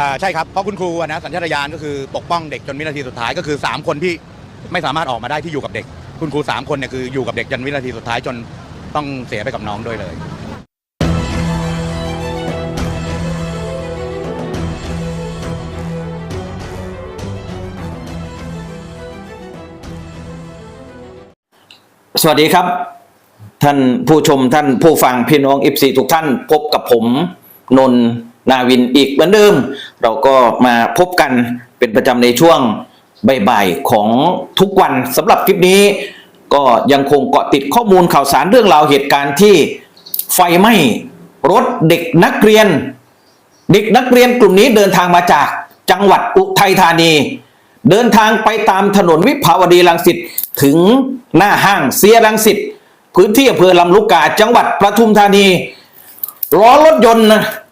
อ่าใช่ครับ เพราะคุณครูอะนะสัญชาตญาณก็คือปกป้องเด็กจนวินาทีสุดท้ายก็คือ 3 คนที่ไม่สามารถออกมาได้ที่อยู่กับเด็ก คุณครู 3 คนเนี่ยคืออยู่กับเด็กจนวินาทีสุดท้ายจนต้องเสียไปกับน้องด้วยเลย สวัสดีครับ ท่านผู้ชมท่านผู้ฟังพี่น้อง f อทุกท่านพบกับผมนนท์นาวินอีกเหมือนเดิม เราก็มาพบกันเป็นประจำในช่วงบ่ายๆของทุกวันสำหรับคลิปนี้ ก็ยังคงเกาะติดข้อมูลข่าวสารเรื่องราวเหตุการณ์ที่ไฟไหม้รถเด็กนักเรียน เด็กนักเรียนกลุ่มนี้เดินทางมาจากจังหวัดอุทัยธานี เดินทางไปตามถนนวิภาวดีรังสิตถึงหน้าห้างเสียรังสิตพื้นที่อำเภอลำลูกกาจังหวัดปทุมธานีล้อรถยนต์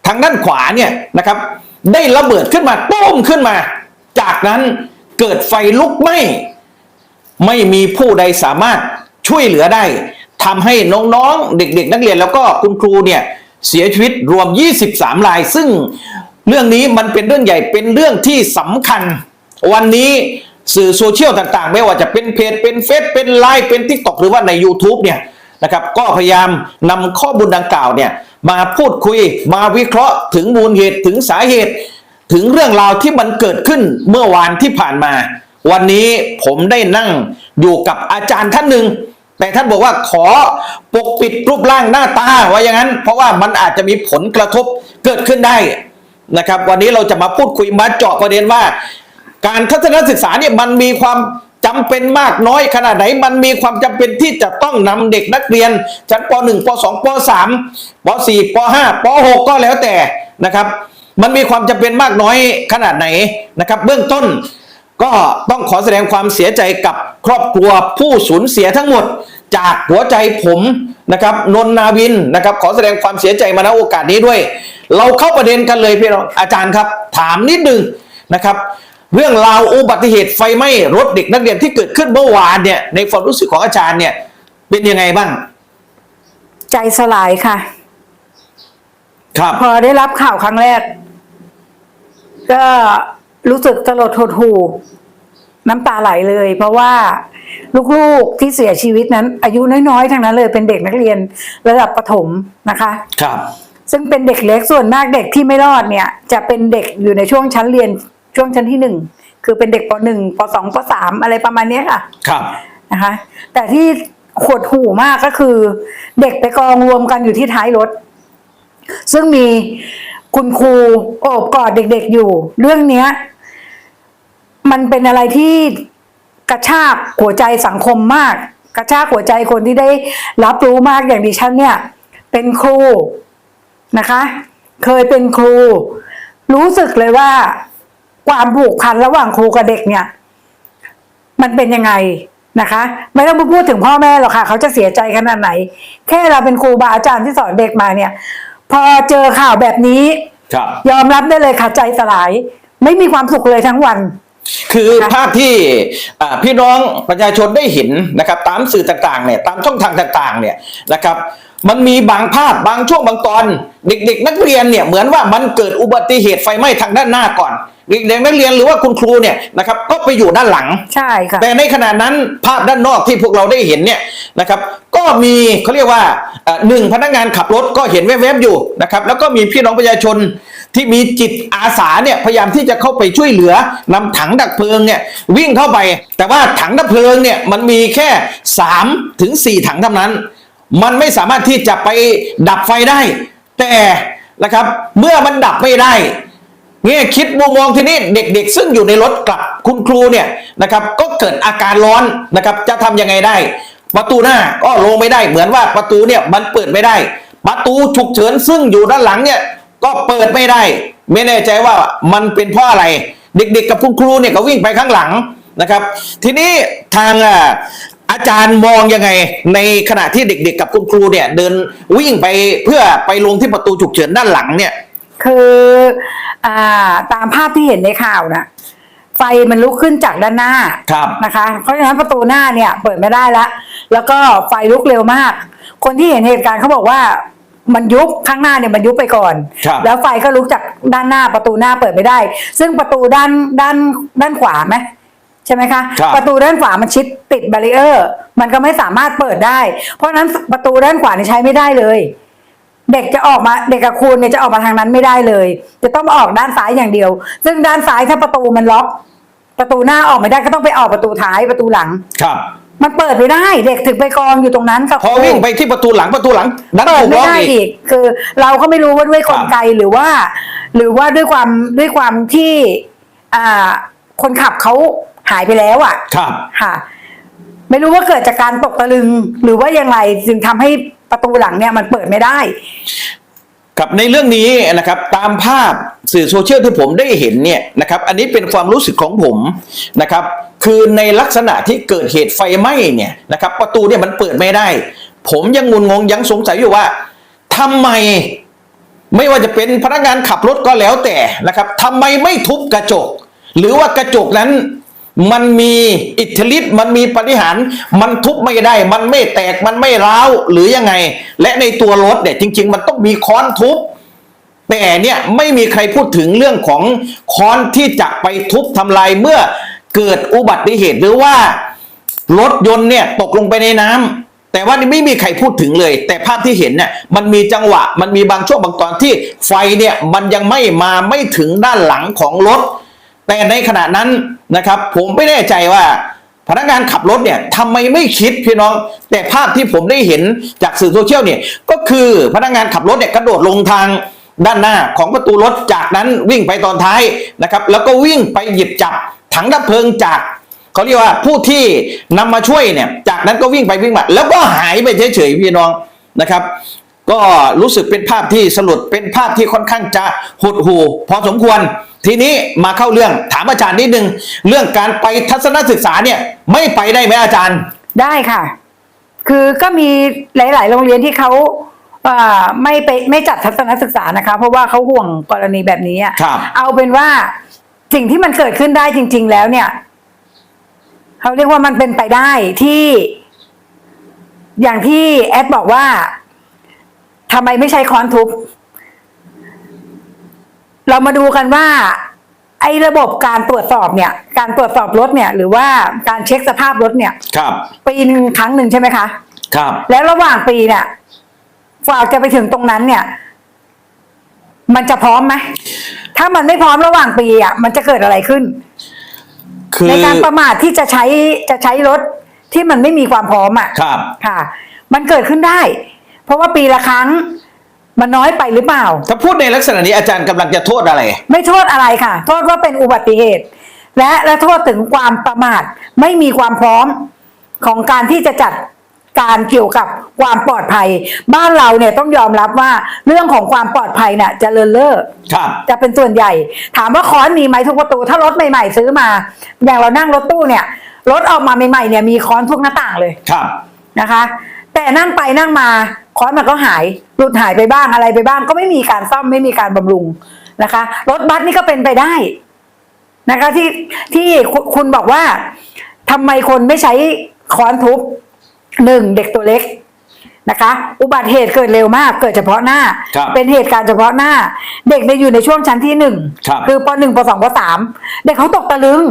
ทางด้านขวาเนี่ยนะครับ ได้ระเบิดขึ้นมาต้มขึ้นมา จากนั้นเกิดไฟลุกไหม้ไม่มีผู้ใดสามารถช่วยเหลือได้ทำให้น้องๆเด็กๆ นักเรียนแล้วก็คุณครูเนี่ยเสียชีวิตรวม 23 ราย ซึ่งเรื่องนี้มันเป็นเรื่องใหญ่เป็นเรื่องที่สำคัญ วันนี้สื่อโซเชียลต่างๆ ไม่ว่าจะเป็นเพจเป็นเฟซเป็นไลน์เป็นทิกตอกหรือว่าใน YouTube เนี่ยนะครับก็พยายามนำข้อมูลดังกล่าวเนี่ย มาพูดคุย มาวิเคราะห์ถึงมูลเหตุถึงสาเหตุ ถึงเรื่องราวที่มันเกิดขึ้นเมื่อวานที่ผ่านมา วันนี้ผมได้นั่งอยู่กับอาจารย์ท่านหนึ่งแต่ท่านบอกว่าขอปกปิดรูปร่างหน้าตาไว่าอย่างนั้น เพราะว่ามันอาจจะมีผลกระทบเกิดขึ้นได้นะครับ วันนี้เราจะมาพูดคุยมาเจาะประเด็นว่า การทัศนศึกษาเนี่ยมันมีความ จำเป็นมากน้อยขนาดไหนมันมีความจำเป็นที่จะต้องนำเด็กนักเรียน ชั้นป .1 ป .2 ป .3 ป .4 ป .5 ป .6 ก็แล้วแต่นะครับ มันมีความจำเป็นมากน้อยขนาดไหนนะครับ เบื้องต้นก็ต้องขอแสดงความเสียใจกับครอบครัวผู้สูญเสียทั้งหมด จากหัวใจผมนะครับนนนาวินนะครับ ขอแสดงความเสียใจมาณโอกาสนี้ด้วย เราเข้าประเด็นกันเลยพี่น้องอาจารย์ครับ ถามนิดนึงนะครับ เรื่องราวอุบัติเหตุไฟไหม้รถเด็กนักเรียนที่เกิดขึ้นเมื่อวานเนี่ยในความรู้สึกของอาจารย์เนี่ย เป็นยังไงบ้าง ใจสลายค่ะ ครับ พอได้รับข่าวครั้งแรก ก็รู้สึกตลดหดหู่น้ำตาไหลเลย เพราะว่าลูกๆที่เสียชีวิตนั้น อายุน้อยๆทั้งนั้นเลยเป็นเด็กนักเรียนระดับประถมนะคะ ครับ ซึ่งเป็นเด็กเล็กส่วนมากเด็กที่ไม่รอดเนี่ย จะเป็นเด็กอยู่ในช่วงชั้นเรียน ช่วงชั้นที่หนึ่งคือเป็นเด็กปหนึ่งปสองปสามอะไรประมาณเนี้ยค่ะครับนะคะ แต่ที่ขวดหูมากก็คือ เด็กไปกองรวมกันอยู่ที่ท้ายรถ ซึ่งมีคุณครูโอบกอดเด็กๆอยู่ เรื่องเนี้ย มันเป็นอะไรที่กระชากหัวใจสังคมมาก กระชากหัวใจคนที่ได้รับรู้มากอย่างดิฉันเนี่ย เป็นครูนะคะ เคยเป็นครู รู้สึกเลยว่า ความผูกพันระหว่างครูกับเด็กเนี่ย มันเป็นยังไงนะคะ ไม่ต้องไปพูดถึงพ่อแม่หรอกค่ะ เขาจะเสียใจขนาดไหน แค่เราเป็นครูบาอาจารย์ที่สอนเด็กมาเนี่ย พอเจอข่าวแบบนี้ครับยอมรับได้เลยค่ะใจสลาย ไม่มีความสุขเลยทั้งวันคือภาพที่อ่าพี่น้องประชาชนได้เห็นนะครับ ตามสื่อต่างๆเนี่ยตามช่องทางต่างๆเนี่ยนะครับ มันมีบางภาพบางช่วงบางตอน เด็ก ๆ นักเรียนเนี่ยเหมือนว่ามันเกิดอุบัติเหตุไฟไหม้ทางด้านหน้าก่อนเด็กๆนักเรียนหรือว่าคุณครูเนี่ยนะครับก็ไปอยู่ด้านหลังใช่ค่ะแต่ในขณะนั้นภาพด้านนอกที่พวกเราได้เห็นเนี่ยนะครับก็มีเขาเรียกว่าเอ่อหนึ่งพนักงานขับรถก็เห็นแวบๆอยู่นะครับแล้วก็มีพี่น้องประชาชนที่มีจิตอาสาเนี่ยพยายามที่จะเข้าไปช่วยเหลือนำถังดับเพลิงเนี่ยวิ่งเข้าไป แต่ว่าถังดับเพลิงเนี่ยมันมีแค่3ถึง4ถังเท่านั้น มันไม่สามารถที่จะไปดับไฟได้ แต่นะครับ เมื่อมันดับไม่ได้เนี่ยคิดมุมมองที่นี้เด็กๆ ซึ่งอยู่ในรถกลับคุณครูเนี่ยนะครับ ก็เกิดอาการร้อนนะครับ จะทำยังไงได้ ประตูหน้าก็ลงไม่ได้ เหมือนว่าประตูเนี่ยมันเปิดไม่ได้ ประตูฉุกเฉินซึ่งอยู่ด้านหลังเนี่ยก็เปิดไม่ได้ ไม่แน่ใจว่ามันเป็นเพราะอะไร เด็กๆ กับคุณครูเนี่ยก็วิ่งไปข้างหลังนะครับ ทีนี้ทาง อ่าอาจารย์มองยังไง ในขณะที่เด็กๆ กับคุณครูเนี่ย เดินวิ่งไปเพื่อไปลงที่ประตูฉุกเฉินด้านหลังเนี่ย คืออ่าตามภาพที่เห็นในข่าวนะไฟมันลุกขึ้นจากด้านหน้าครับนะคะ เพราะฉะนั้นประตูหน้าเนี่ย เปิดไม่ได้ละแล้วก็ไฟลุกเร็วมาก คนที่เห็นเหตุการณ์เขาบอกว่ามันยุบข้างหน้าเนี่ยมันยุบไปก่อน ครับแล้วไฟก็ลุกจากด้านหน้าประตูหน้าเปิดไม่ได้ ซึ่งประตูด้านด้านด้านขวาไหม ใช่ไหมคะ ครับประตูด้านขวามันชิดติดบารีเออร์มันก็ไม่สามารถเปิดได้ เพราะฉะนั้นประตูด้านขวานี่ใช้ไม่ได้เลย เด็กจะออกมาเด็กกับคุณเนี่ยจะออกมาทางนั้นไม่ได้เลย จะต้องมาออกด้านซ้ายอย่างเดียว ซึ่งด้านซ้ายถ้าประตูมันล็อก ประตูหน้าออกไม่ได้ก็ต้องไปออกประตูท้ายประตูหลัง ครับ มันเปิดไม่ได้เด็กถึงไปกองอยู่ตรงนั้นค่ะพอวิ่งไปที่ประตูหลังประตูหลังดันเปิดถูกไม่ล็อกได้อีกอีกคือเราก็ไม่รู้ว่าด้วยกลไกหรือว่า หรือว่าด้วยความด้วยความที่อ่าคนขับเขา หายไปแล้วอะ ครับค่ะ ไม่รู้ว่าเกิดจากการตกตะลึง หรือว่ายังไงจึงทำให้ประตูหลังเนี่ยมันเปิดไม่ได้กับในเรื่องนี้นะครับตามภาพสื่อโซเชียลที่ผมได้เห็นเนี่ยนะครับอันนี้เป็นความรู้สึกของผมนะครับ คือในลักษณะที่เกิดเหตุไฟไหม้เนี่ยนะครับ ประตูเนี่ยมันเปิดไม่ได้ ผมยังงุนงงยังสงสัยอยู่ว่าทำไม ไม่ว่าจะเป็นพนักงานขับรถก็แล้วแต่นะครับทำไมไม่ทุบกระจก หรือว่ากระจกนั้น มันมีอิทธิฤทธิ์มันมีปฏิหาร มันทุบไม่ได้ มันไม่แตกมันไม่ร้าวหรือยังไง และในตัวรถเนี่ยจริง ๆ มันต้องมีค้อนทุบแต่เนี่ยไม่มีใครพูดถึงเรื่องของค้อนที่จะไปทุบทำลายเมื่อเกิดอุบัติเหตุหรือว่ารถยนต์เนี่ยตกลงไปในน้ำแต่ว่านี่ไม่มีใครพูดถึงเลย แต่ภาพที่เห็นเนี่ยมันมีจังหวะ มันมีบางช่วงบางตอนที่ไฟเนี่ยมันยังไม่มาไม่ถึงด้านหลังของรถ แต่ในขณะนั้น นะครับ ผมไม่แน่ใจว่าพนักงานขับรถเนี่ยทำไมไม่คิดพี่น้อง แต่ภาพที่ผมได้เห็นจากสื่อโซเชียลเนี่ยก็คือพนักงานขับรถเนี่ยกระโดดลงทางด้านหน้าของประตูรถจากนั้นวิ่งไปตอนท้ายนะครับ แล้วก็วิ่งไปหยิบจับถังดับเพลิงจากเขาเรียกว่าผู้ที่นำมาช่วยเนี่ยจากนั้นก็วิ่งไปวิ่งมาแล้วก็หายไปเฉยๆพี่น้องนะครับ ก็รู้สึกเป็นภาพที่สลดเป็นภาพที่ค่อนข้างจะหดหู่พอสมควร ทีนี้มาเข้าเรื่องถามอาจารย์นิดนึง เรื่องการไปทัศนศึกษาเนี่ยไม่ไปได้ไหมอาจารย์ ได้ค่ะ คือก็มีหลาย ๆ โรงเรียนที่เขาเอ่อไม่ไปไม่จัดทัศนศึกษานะคะ เพราะว่าเขาห่วงกรณีแบบนี้อะครับเอาเป็นว่าสิ่งที่มันเกิดขึ้นได้จริง ๆ แล้วเนี่ยเขาเรียกว่ามันเป็นไปได้ที่ อย่างที่แอดบอกว่า ทำไมไม่ใช้ค้อนทุบ เรามาดูกันว่า ไอ้ระบบการตรวจสอบเนี่ย การตรวจสอบรถเนี่ย หรือว่าการเช็คสภาพรถเนี่ย ครับ ปีหนึ่งครั้งหนึ่งใช่ไหมคะ ครับ แล้วระหว่างปีเนี่ยกว่าจะไปถึงตรงนั้นเนี่ย มันจะพร้อมไหมถ้ามันไม่พร้อมระหว่างปีอะมันจะเกิดอะไรขึ้น คือในการประมาทที่จะใช้จะใช้รถที่มันไม่มีความพร้อมอะครับ ค่ะ มันเกิดขึ้นได้ เพราะว่าปีละครั้งมันน้อยไปหรือเปล่า ถ้าพูดในลักษณะนี้อาจารย์กำลังจะโทษอะไร ไม่โทษอะไรค่ะ โทษว่าเป็นอุบัติเหตุ และและโทษถึงความประมาทไม่มีความพร้อมของการที่จะจัดการเกี่ยวกับความปลอดภัย บ้านเราเนี่ยต้องยอมรับว่าเรื่องของความปลอดภัยเนี่ยเจะเลินเล่อครับ จะเป็นส่วนใหญ่ ถามว่าค้อนมีไหมทุกประตู ถ้ารถใหม่ๆ ซื้อมา อย่างเรานั่งรถตู้เนี่ยรถออกมาใหม่ๆเนี่ยมีค้อนทุกหน้าต่างเลยครับ นะคะ แต่นั่งไปนั่งมาค้อนมันก็หายหลุดหายไปบ้างอะไรไปบ้าง ก็ไม่มีการซ่อมไม่มีการบำรุงนะคะรถบัสนี่ก็เป็นไปได้นะคะที่ที่คุณคุณบอกว่าทำไมคนไม่ใช้ค้อนทุบหนึ่งเด็กตัวเล็กนะคะ อุบัติเหตุเกิดเร็วมากเกิดเฉพาะหน้าครับเป็นเหตุการณ์เฉพาะหน้า เด็กเนี่ยอยู่ในช่วงชั้นที่หนึ่งครับคือปหนึ่งปสองปสามเด็กเขาตกตะลึง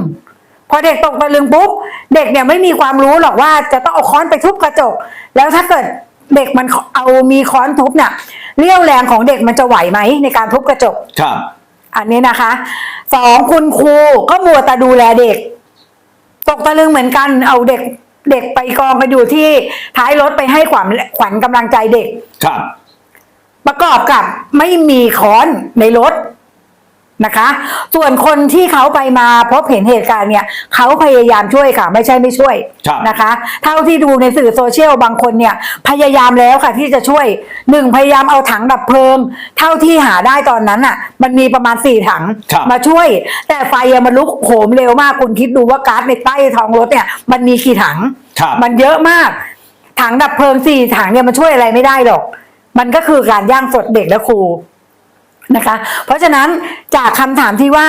พอเด็กตกตะลึงปุ๊บเด็กเนี่ยไม่มีความรู้หรอกว่าจะต้องเอาค้อนไปทุบกระจก แล้วถ้าเกิดเด็กมันเอามีค้อนทุบเนี่ยเรี่ยวแรงของเด็กมันจะไหวไหมในการทุบกระจก ครับ อันนี้นะคะสองคุณครูก็มัวแต่ดูแลเด็ก ตกตะลึงเหมือนกันเอาเด็กเด็กไปกองกันอยู่ที่ท้ายรถไปให้ขวัญขวัญกำลังใจเด็ก ครับ ประกอบกับไม่มีค้อนในรถ นะคะ ส่วนคนที่เขาไปมาพบเห็นเหตุการณ์เนี่ยเขาพยายามช่วยค่ะ ไม่ใช่ไม่ช่วยครับนะคะ เท่าที่ดูในสื่อโซเชียลบางคนเนี่ยพยายามแล้วค่ะที่จะช่วยหนึ่งพยายามเอาถังดับเพลิง เท่าที่หาได้ตอนนั้นอะ มันมีประมาณสี่ถังครับมาช่วย แต่ไฟอะมันลุกโหมเร็วมากคุณคิดดูว่าก๊าซในใต้ท้องรถเนี่ย มันมีกี่ถังครับมันเยอะมาก ถังดับเพลิงสี่ถังเนี่ยมันช่วยอะไรไม่ได้หรอก มันก็คือการย่างสดเด็กและครู นะคะ เพราะฉะนั้นจากคำถามที่ว่า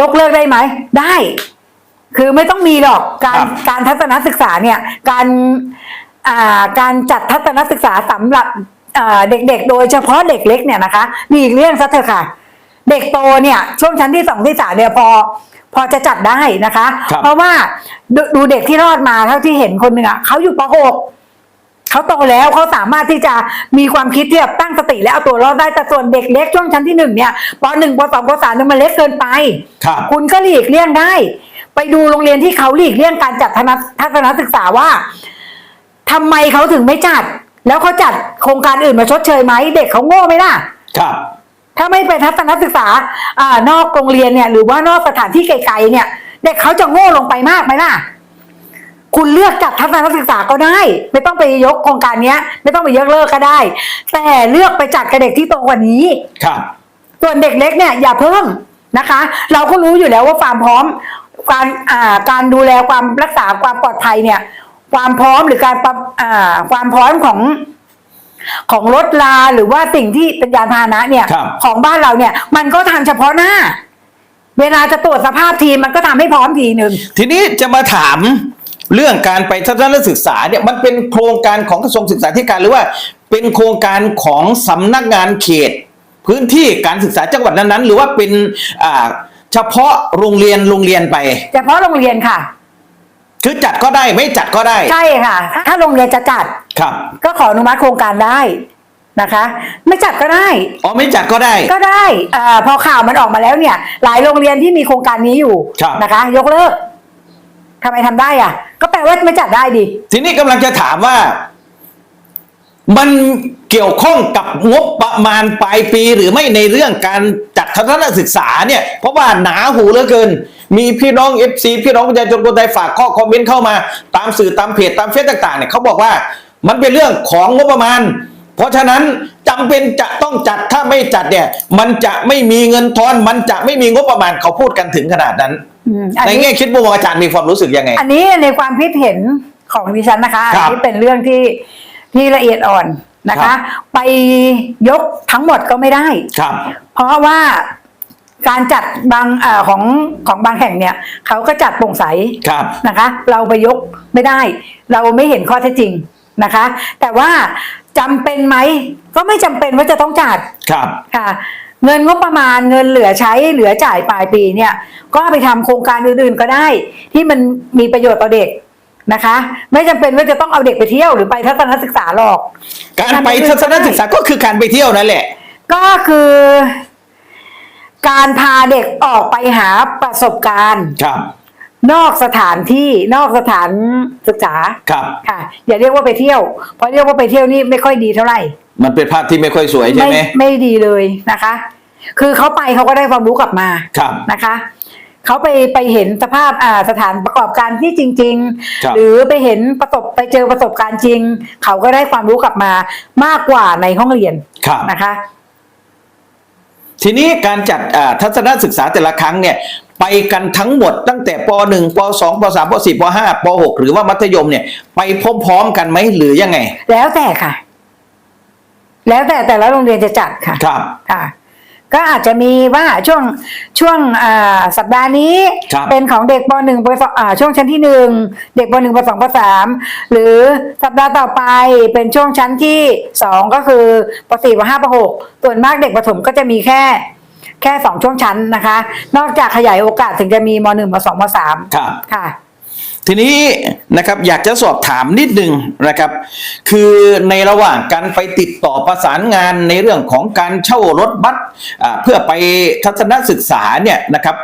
ยกเลิกได้ไหม ได้ คือไม่ต้องมีหรอกการครับการทัศนศึกษาเนี่ย การอ่าการจัดทัศนศึกษาสำหรับอ่าเด็กๆ โดยเฉพาะเด็กเล็กเนี่ยนะคะหลีกเลี่ยงซะเถอะค่ะ เด็กโตเนี่ย ช่วงชั้นที่สองที่สามเนี่ยพอพอจะจัดได้นะคะครับเพราะว่าดดูเด็กที่รอดมาเท่าที่เห็นคนหนึ่งอะเขาอยู่ป .6 เขาโตแล้วเขาสามารถที่จะมีความคิดที่แบบตั้งสติและเอาตัวรอดได้แต่ส่วนเด็กเล็กช่วงชั้นที่หนึ่งเนี่ยปหนึ่งปสองปสามเนี่ยมันเล็กเกินไป ครับ คุณก็หลีกเลี่ยงได้ ไปดูโรงเรียนที่เขาหลีกเลี่ยงการจัดทัศนทัศนศึกษาว่าทำไมเขาถึงไม่จัด แล้วเขาจัดโครงการอื่นมาชดเชยไหมเด็กเขาโง่ไหมล่ะ ครับ ถ้าไม่ไปทัศนศึกษาอ่านอกโรงเรียนเนี่ย หรือว่านอกสถานที่ไกลๆเนี่ย เด็กเขาจะโง่ลงไปมากไหมล่ะ คุณเลือกจัดทัศนศึกษาก็ได้ ไม่ต้องไปยกโครงการเนี้ย ไม่ต้องไปยกเลิกก็ได้ แต่เลือกไปจัดกับเด็กที่โตกว่านี้ ครับ ส่วนเด็กเล็กเนี่ยอย่าเพิ่มนะคะ เราก็รู้อยู่แล้วว่าความพร้อมการอ่าการดูแลความรักษาความปลอดภัยเนี่ย ความพร้อมหรือการปรับอ่าความพร้อมของของรถลาหรือว่าสิ่งที่เป็นยานพาหนะเนี่ย ครับ ของบ้านเราเนี่ย มันก็ทำเฉพาะหน้า เวลาจะตรวจสภาพทีมมันก็ทำให้พร้อมทีหนึ่ง ทีนี้จะมาถาม เรื่องการไปทัศนศึกษาเนี่ยมันเป็นโครงการของกระทรวงศึกษาธิการหรือว่าเป็นโครงการของสำนักงานเขต พื้นที่การศึกษาจังหวัดนั้นๆ หรือว่าเป็นอ่าเฉพาะโรงเรียนโรงเรียนไป เฉพาะโรงเรียนค่ะคือจัดก็ได้ไม่จัดก็ได้ ใช่ค่ะ ถ้าโรงเรียนจะจัดครับ ก็ขออนุมัติโครงการได้นะคะ ไม่จัดก็ได้อ๋อไม่จัดก็ได้ก็ได้อาพอข่าวมันออกมาแล้วเนี่ย หลายโรงเรียนที่มีโครงการนี้อยู่ครับนะคะ ยกเลิก ทำไมทำได้อะ ก็แปลว่าไม่จัดได้ดิ ทีนี้กำลังจะถามว่า มันเกี่ยวข้องกับงบประมาณปลายปีหรือไม่ในเรื่องการจัดทัศนศึกษาเนี่ย เพราะว่าหนาหูเหลือเกิน มีพี่น้องเอฟซีพี่น้องประชาชนคนไทยฝากข้อคอมเมนต์เข้ามา ตามสื่อตามเพจตามเฟซต่างๆเนี่ยเขาบอกว่ามันเป็นเรื่องของงบประมาณ เพราะฉะนั้นจำเป็นจะต้องจัดถ้าไม่จัดเนี่ย มันจะไม่มีเงินทอน มันจะไม่มีงบประมาณเขาพูดกันถึงขนาดนั้น ในนี้แง่คิดมุมมองอาจารย์มีความรู้สึกยังไง อันนี้ในความคิดเห็นของดิฉันนะคะครับอันนี้เป็นเรื่องที่ที่ละเอียดอ่อนนะครัคะบไปยกทั้งหมดก็ไม่ได้ครับ เพราะว่าการจัดบางอาของของบางแห่งเนี่ยเขาก็จัดโปร่งใสครับนะคะ เราไปยกไม่ได้ เราไม่เห็นข้อเท็จจริงนะคะ แต่ว่าจำเป็นไหมก็ไม่จำเป็นว่าจะต้องจัดครับค่ะ เงินงบประมาณเงินเหลือใช้เหลือจ่ายปลายปีเนี่ย ก็เอาไปทำโครงการอื่นๆก็ได้ ที่มันมีประโยชน์ต่อเด็กนะคะ ไม่จำเป็นว่าจะต้องเอาเด็กไปเที่ยวหรือไปทัศนศึกษาหรอก การไปทัศนศึกษาก็คือการไปเที่ยวนั่นแหละ ก็คือ การพาเด็กออกไปหาประสบการณ์ครับนอกสถานที่นอกสถานศึกษาครับค่ะอย่าเรียกว่าไปเที่ยว เพราะเรียกว่าไปเที่ยวนี่ไม่ค่อยดีเท่าไหร่ มันเป็นภาพที่ไม่ค่อยสวยใช่ไหมไม่ดีเลยนะคะ คือเขาไปเขาก็ได้ความรู้กลับมาครับนะคะเขาไปไปเห็นสภาพอ่าสถานประกอบการที่จริงครับๆหรือไปเห็นประสบไปเจอประสบการณ์จริง เขาก็ได้ความรู้กลับมามากกว่าในห้องเรียนครับนะคะ ทีนี้การจัดอ่าทัศนศึกษาแต่ละครั้งเนี่ย ไปกันทั้งหมดตั้งแต่ป .1 ป .2 ป .3 ป .4 ป .5 ป .6 หรือว่ามัธยมเนี่ย ไปพร้อมๆกันไหมหรือยังไง แล้วแต่ค่ะ แล้วแต่แต่ละโรงเรียนจะจัดค่ะครับค่ะ ก็อาจจะมีว่าช่วงช่วงอ่าสัปดาห์นี้ครับเป็นของเด็กปหนึ่งปสองอ่าช่วงชั้นที่หนึ่งเด็กปหนึ่งปสองปสามหรือสัปดาห์ต่อไปเป็นช่วงชั้นที่สองก็คือปสี่ปห้าปหกส่วนมากเด็กประถมก็จะมีแค่แค่สองช่วงชั้นนะคะ นอกจากขยายโอกาสถึงจะมีมหนึ่งมสองมสามครับค่ะ ทีนี้นะครับอยากจะสอบถามนิดนึงนะครับ คือในระหว่างการไปติดต่อประสานงานในเรื่องของการเช่ารถบัสอ่าเพื่อไปทัศนศึกษาเนี่ยนะครับ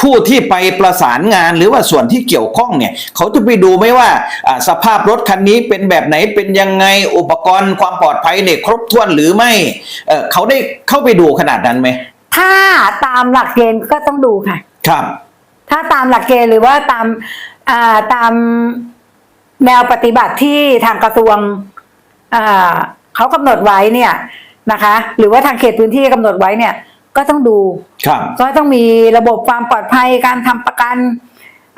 ผู้ที่ไปประสานงานหรือว่าส่วนที่เกี่ยวข้องเนี่ยเขาจะไปดูไหมว่าอ่าสภาพรถคันนี้เป็นแบบไหนเป็นยังไงอุปกรณ์ความปลอดภัยเนี่ยครบถ้วนหรือไม่เอ่อเขาได้เข้าไปดูขนาดนั้นไหมถ้าตามหลักเกณฑ์ก็ต้องดูค่ะ ครับ ถ้าตามหลักเกณฑ์หรือว่าตามอ่า ตามแนวปฏิบัติที่ทางกระทรวงอ่าเขากำหนดไว้เนี่ยนะคะ หรือว่าทางเขตพื้นที่กำหนดไว้เนี่ย ก็ต้องดูครับก็ต้องมีระบบความปลอดภัยการทำประกัน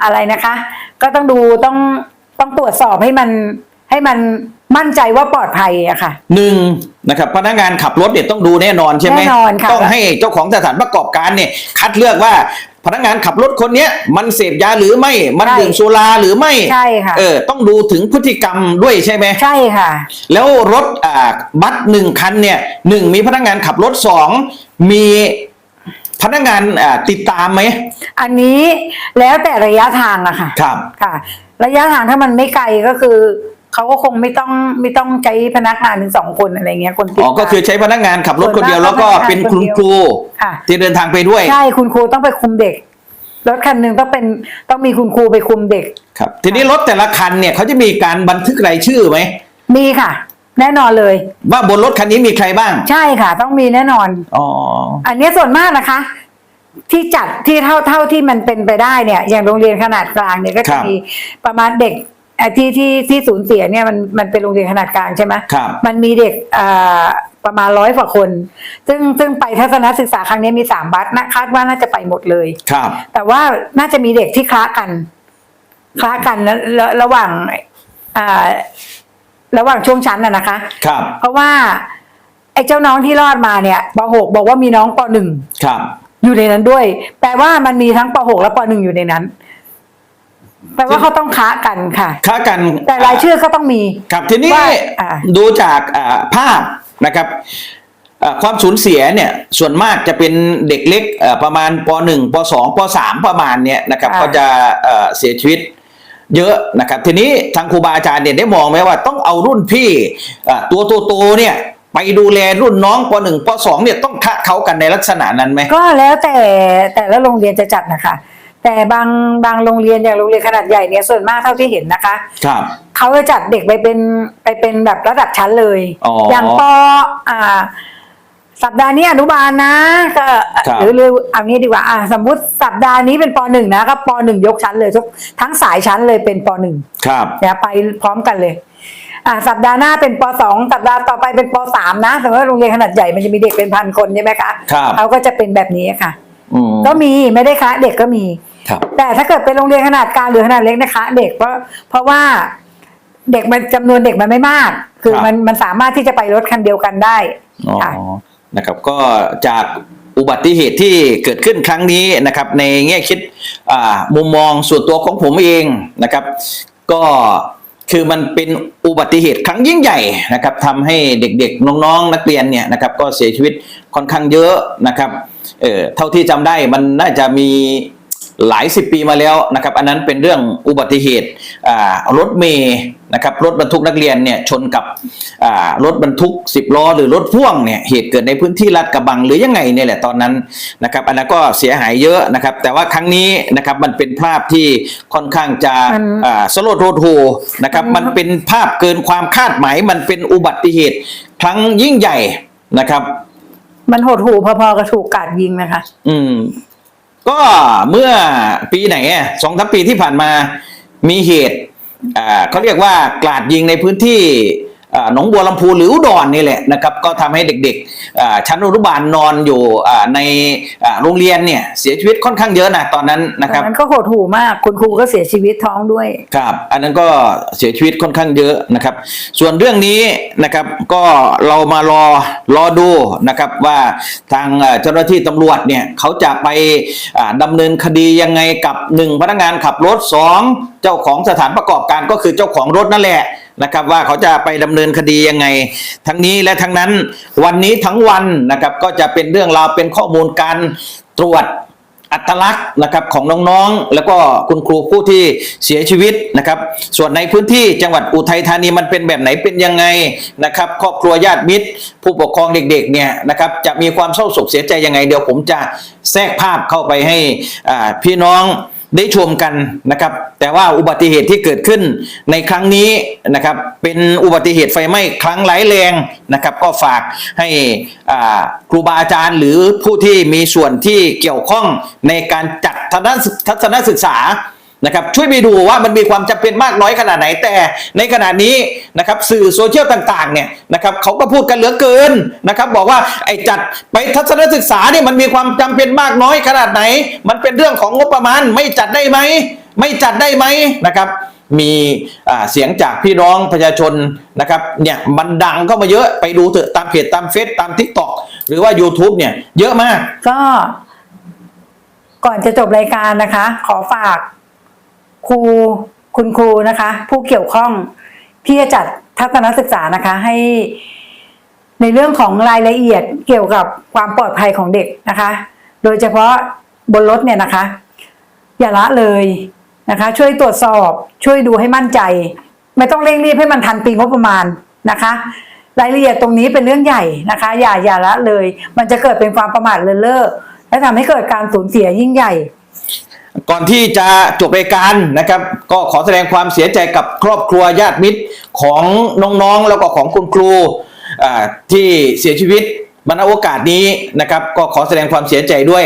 อะไรนะคะ ก็ต้องดูต้องต้องตรวจสอบให้มันให้มันมั่นใจว่าปลอดภัยอะค่ะหนึ่งนะครับพนักงานขับรถเนี่ยต้องดูแน่นอนใช่ไหมแน่นอนค่ะต้องให้เจ้าของสถานประกอบการเนี่ยคัดเลือกว่า พนักงานขับรถคนเนี้ยมันเสพยาหรือไม่มันใช่ ดื่มสุราหรือไม่ใช่ค่ะ เออต้องดูถึงพฤติกรรมด้วยใช่ไหมใช่ค่ะ แล้วรถอ่าบัสหนึ่งคันเนี่ยหนึ่งมีพนักงานขับรถสองมีพนักงานอ่าติดตามไหมอันนี้แล้วแต่ระยะทางอะค่ะ ครับ ค่ะ ระยะทางถ้ามันไม่ไกลก็คือ เขาก็คงไม่ต้องไม่ต้องใช้พนักงานถึงสองคนอะไรเงี้ยคนติดอ๋อก็คือตามใช้พนักงานขับรถคนเดียวส่วนมากแล้วก็ก็พนักงานเป็นคุณคนเดียวครูค่ะที่เดินทางไปด้วย ใช่คุณครูต้องไปคุมเด็กรถคันหนึ่งต้องเป็นต้องมีคุณครูไปคุมเด็ก ครับ ทีนี้รถแต่ละคันเนี่ยเขาจะมีการบันทึกรายชื่อไหมมีค่ะ แน่นอนเลย ว่าบนรถคันนี้มีใครบ้าง ใช่ค่ะ ต้องมีแน่นอนอ๋ออันเนี้ยส่วนมากนะคะ ที่จัดที่เท่าเท่าที่มันเป็นไปได้เนี่ย อย่างโรงเรียนขนาดกลางเนี่ยก็ครัจะบมีประมาณเด็ก เอ่อที่ที่ที่สูญเสียเนี่ยมันมันเป็นโรงเรียนขนาดกลางใช่ไหมครับ มันมีเด็กอ่าประมาณร้อยกว่าคน ซึ่งซึ่งไปทัศนศึกษาครั้งนี้มีสามบัสนะคาดว่าน่าจะไปหมดเลย ครับ แต่ว่าน่าจะมีเด็กที่คล้ากันคล้ากันแล้วแล้วระหว่างอ่าระหว่างช่วงชั้นน่ะนะคะ ครับ เพราะว่าไอ้เจ้าน้องที่รอดมาเนี่ยป .6 บอกว่ามีน้องป .1 ครับ อยู่ในนั้นด้วย แปลว่ามันมีทั้งป .6 และป .1 อยู่ในนั้น แปลว่าเขาต้องค้ากันค่ะ ค้ากันแต่รายชื่อก็ต้องมี ครับทีนี้ว่าอ่าดูจากอ่าภาพนะครับอ่าความสูญเสียเนี่ยส่วนมากจะเป็นเด็กเล็กเอ่อประมาณป .1 ป .2 ป .3 ประมาณเนี่ยนะครับก็จะเอ่อเสียชีวิตเยอะนะครับทีนี้ทางครูบาอาจารย์เนี่ยได้มองไหมว่าต้องเอารุ่นพี่อ่าตัวโตๆเนี่ยไปดูแลรุ่นน้องป .1 ป .2 เนี่ยต้องคะเขากันในลักษณะนั้นไหมก็แล้วแต่แต่ละโรงเรียนจะจัดนะคะ แต่บางบางโรงเรียนอย่างโรงเรียนขนาดใหญ่เนี่ยส่วนมากเท่าที่เห็นนะคะครับเขาจะจัดเด็กไปเป็นไปเป็นแบบระดับชั้นเลยอ๋ออ ย่างปอ่า สัปดาห์นี้อนุบาลนะก็ครับ หรือหรือเอางี้ดีกว่าอ่า สมมุติสัปดาห์นี้เป็นปหนึ่งนะก็ปหนึ่งยกชั้นเลยทุกทั้งสายชั้นเลยเป็นปหนึ่ง ครับ เนี่ยไปพร้อมกันเลย อ่า สัปดาห์หน้าเป็นปสองสัปดาห์ต่อไปเป็นปสามนะสมมติว่าโรงเรียนขนาดใหญ่มันจะมีเด็กเป็นพันคนใช่ไหมคะครับ เขาก็จะเป็นแบบนี้ค่ะ อืม ก็มีไม่ได้คะเด็กก็มีครับ แต่ถ้าเกิดเป็นโรงเรียนขนาดกลางหรือขนาดเล็กนะคะ เด็กเพราะเพราะว่าเด็กมันจำนวนเด็กมันไม่มาก คือครับมันมันสามารถที่จะไปรถคันเดียวกันได้อ๋อค่ะนะครับ ก็จากอุบัติเหตุที่เกิดขึ้นครั้งนี้นะครับ ในแง่คิดอ่ามุมมองส่วนตัวของผมเองนะครับ ก็คือมันเป็นอุบัติเหตุครั้งยิ่งใหญ่นะครับทำให้เด็กๆ น้องๆ นักเรียนเนี่ยนะครับ ก็เสียชีวิตค่อนข้างเยอะนะครับเออเท่าที่จำได้มันน่าจะมี หลายสิบปีมาแล้วนะครับ อันนั้นเป็นเรื่องอุบัติเหตุอ่ารถเมย์นะครับรถบรรทุกนักเรียนเนี่ยชนกับอ่ารถบรรทุก 10 ล้อ หรือรถพ่วงเนี่ยเหตุเกิดในพื้นที่ลาดกระบังหรือยังไงเนี่ยแหละตอนนั้นนะครับ อันนั้นก็เสียหายเยอะนะครับ แต่ว่าครั้งนี้นะครับมันเป็นภาพที่ค่อนข้างจะมันอ่าสโลดโรโทนะครับ มัมันนเป็นภาพเกินความคาดหมาย มันเป็นอุบัติเหตุครั้งยิ่งใหญ่นะครับ มันหดหูพอๆกับถูกกราดยิงนะคะ อืม ก็เมื่อปีไหนสองสามปีที่ผ่านมามีเหตุเขาเรียกว่ากลาดยิงในพื้นที่ หนองบัวลำพูหรืออุดรนี่แหละนะครับก็ทำให้เด็กๆอ่าชั้นอนุบาลนอนอยู่อ่าในอ่าโรงเรียนเนี่ยเสียชีวิตค่อนข้างเยอะนะตอนนั้นนะครับมันก็หดหูมากคุณครูก็เสียชีวิตท้องด้วยครับ อันนั้นก็เสียชีวิตค่อนข้างเยอะนะครับ ส่วนเรื่องนี้นะครับก็เรามารอรอดูนะครับว่าทางเอ่อเจ้าหน้าที่ตำรวจเนี่ยเขาจะไปอ่าดำเนินคดียังไงกับหนึ่งพนักงานขับรถสองเจ้าของสถานประกอบการก็คือเจ้าของรถนั่นแหละ นะครับว่าเขาจะไปดำเนินคดียังไง ทั้งนี้และทั้งนั้นวันนี้ทั้งวันนะครับก็จะเป็นเรื่องราวเป็นข้อมูลการตรวจอัตลักษณ์นะครับของน้องๆ แล้วก็คุณครูผู้ที่เสียชีวิตนะครับ ส่วนในพื้นที่จังหวัดอุทัยธานีมันเป็นแบบไหนเป็นยังไงนะครับครอบครัวญาติมิตร ผู้ปกครองเด็กๆเนี่ยนะครับจะมีความเศร้าโศกเสียใจยังไง เดี๋ยวผมจะแทรกภาพเข้าไปให้พี่น้อง ได้ชมกันนะครับ แต่ว่าอุบัติเหตุที่เกิดขึ้นในครั้งนี้นะครับ เป็นอุบัติเหตุไฟไหม้ครั้งร้ายแรงนะครับ ก็ฝากให้ครูบาอาจารย์ หรือผู้ที่มีส่วนที่เกี่ยวข้องในการจัดทัศนศึกษา นะครับช่วยไปดูว่ามันมีความจำเป็นมากน้อยขนาดไหนแต่ในขณะนี้นะครับสื่อโซเชียลต่างๆเนี่ยนะครับเขาก็พูดกันเหลือเกินนะครับบอกว่าไอ้จัดไปทัศนศึกษาเนี่ยมันมีความจำเป็นมากน้อยขนาดไหน มันเป็นเรื่องของงบประมาณไม่จัดได้ไหมไม่จัดได้ไหมนะครับมีเสียงจากพี่น้องประชาชนนะครับเนี่ยมันดังเข้ามาเยอะไปดูเถอะตามเพจตามเฟซตามทิกตอกหรือว่า YouTube เนี่ยเยอะมาก ก็ ก่อนจะจบรายการนะคะ ขอฝาก ครูคุณครูนะคะ ผู้เกี่ยวข้องที่จะจัดทัศนศึกษานะคะให้ ในเรื่องของรายละเอียดเกี่ยวกับความปลอดภัยของเด็กนะคะ โดยเฉพาะบนรถเนี่ยนะคะ อย่าละเลยนะคะ ช่วยตรวจสอบช่วยดูให้มั่นใจ ไม่ต้องเร่งรีบให้มันทันปีงบประมาณนะคะ รายละเอียดตรงนี้เป็นเรื่องใหญ่นะคะ อย่าอย่าละเลย มันจะเกิดเป็นความประมาทเลินเล่อและทำให้เกิดการสูญเสียยิ่งใหญ่ ก่อนที่จะจบรายการนะครับ ก็ขอแสดงความเสียใจกับครอบครัวญาติมิตรของน้องๆ แล้วก็ของคุณครูที่เสียชีวิตบรรณโอกาสนี้นะครับ ก็ขอแสดงความเสียใจด้วย